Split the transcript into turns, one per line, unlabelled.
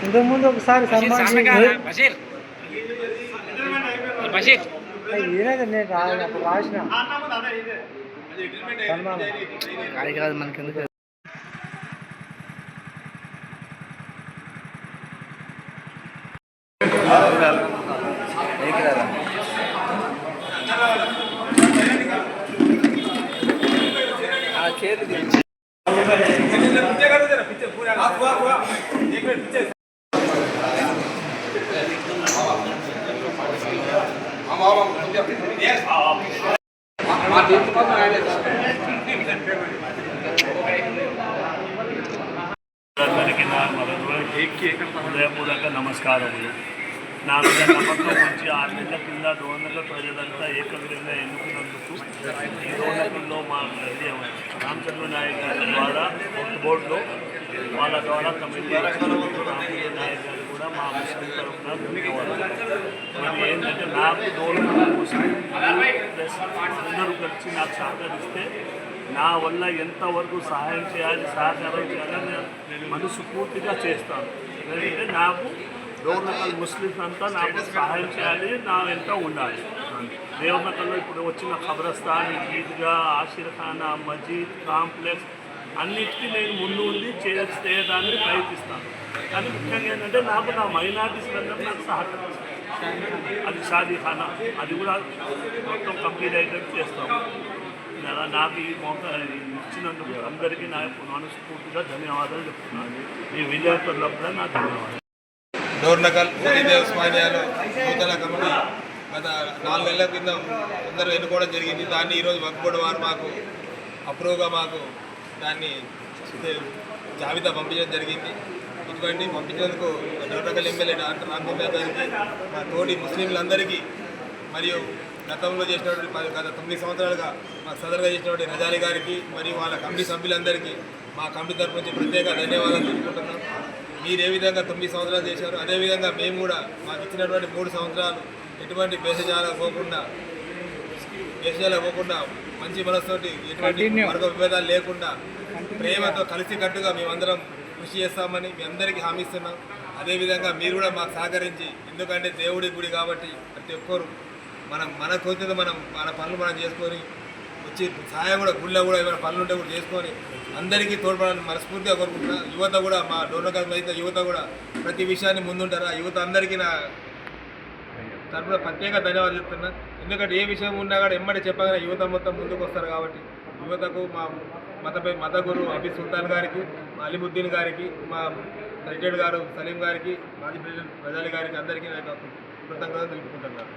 ఇంతకుముందు ఒకసారి సన్మానం
బషీర్ బషీర్
ఏదైతే నేను రా అప్పుడు రాసిన సన్మానం
అది కాదు మనకి ఎందుకు
అందరికీ నా హృదయపూర్వక నమస్కారములు నా మీద నమ్మకం ఉంచి ఆరు నెలల కింద డోనర్ల ప్రజలంతా ఏకగ్రీవంగా ఎన్నుకున్నందుకు ఈ డోనర్లో మా తల్లి రామచంద్ర నాయక్ గారి ద్వారా ఒక బోర్డులో వాళ్ళ ద్వారా కమిటీ రామచంద్ర కూడా మా ముస్లిం తరఫున మరి ఏంటంటే నాకు డోనర్ ముస్లిం ప్లస్ అందరూ కలిసి నాకు సహకరిస్తే నా వల్ల ఎంతవరకు సహాయం చేయాలి సహకారం చేయాలని నేను మనసు పూర్తిగా చేస్తాను. ఎందుకంటే నాకు దేవనకల్ ముస్లిమ్స్ అంతా నాకు సహాయం చేయాలి నా వెంట ఉండాలి. దేవనకల్లో ఇప్పుడు వచ్చిన ఖబరస్థాన్ ఈద్గా ఆశీర్ఖానా మజీద్ కాంప్లెక్స్ అన్నిటికీ నేను ముందు ఉండి చేయడానికి ప్రయత్నిస్తాను. కానీ ముఖ్యంగా ఏంటంటే నాకు నా మైనార్టీస్ అందరూ నాకు సహకరిస్తాను అది షాదీఖానా అది కూడా మొత్తం కంప్లీట్ అయ్యేటట్టు చేస్తాము. నాకు ఈ మౌక ఇచ్చినందుకు అందరికీ నా యొక్క మనస్ఫూర్తిగా ధన్యవాదాలు చెప్తున్నాను. ఈ విలేకరులకు కూడా నా ధన్యవాదాలు.
డోర్నకల్ మోదీదేవ్ నూతన కమిటీ గత నాలుగు కింద అందరూ ఎన్నుకోవడం జరిగింది. దాన్ని ఈరోజు వక్ఫ్ బోర్డు వారు మాకు అప్రూవ్గా మాకు దాన్ని జాబితా పంపించడం జరిగింది. ఇటువంటి పంపించేందుకు డోర్నకల్ ఎమ్మెల్యే డాక్టర్ రామచంద్ర గారికి మా తోటి ముస్లింలందరికీ మరియు గతంలో చేసినటువంటి గత తొమ్మిది సంవత్సరాలుగా మా సదరుగా చేసినటువంటి రజాలి గారికి మరియు వాళ్ళ కమిటీ సభ్యులందరికీ మా కమిటీ తరఫు నుంచి ప్రత్యేక ధన్యవాదాలు తెలుపుకుంటున్నాం. మీరు ఏ విధంగా తొమ్మిది సంవత్సరాలు చేశారు అదేవిధంగా మేము కూడా మాకు ఇచ్చినటువంటి మూడు సంవత్సరాలు ఎటువంటి భేషజాలకు పోకుండా భేషజాలకు పోకుండా మంచి మనసుతోటి ఎటువంటి వర్గ విభేదాలు లేకుండా ప్రేమతో కలిసికట్టుగా మేమందరం కృషి చేస్తామని మీ అందరికీ హామీ ఇస్తున్నాం. అదేవిధంగా మీరు కూడా మాకు సహకరించి ఎందుకంటే దేవుడి గుడి కాబట్టి ప్రతి ఒక్కరు మనం మన కోరిక మనం మన పనులు మనం చేసుకొని వచ్చి సహాయం కూడా గుళ్ళో కూడా ఏమైనా పనులు ఉంటే కూడా చేసుకొని అందరికీ తోడ్పడాలని మనస్ఫూర్తిగా కోరుకుంటున్నా. యువత కూడా మా డోర్నకాలం అయితే యువత కూడా ప్రతి విషయాన్ని ముందుంటారా? యువత అందరికీ నా తరఫున ప్రత్యేక ధన్యవాదాలు చెప్తున్నా. ఎందుకంటే ఏ విషయం ఉన్నా కూడా ఎమ్మడి చెప్పగానే యువత మొత్తం ముందుకు వస్తారు కాబట్టి యువతకు మా మతపై మత గురు అబి సుల్తాన్ గారికి మా అలీముద్దీన్ గారికి మా ప్రెసిడెంట్ గారు సలీం గారికి మాజీ ప్రెసిడెంట్ ప్రజాలి గారికి అందరికీ నేను కృతజ్ఞతలు తెలుపుకుంటున్నాను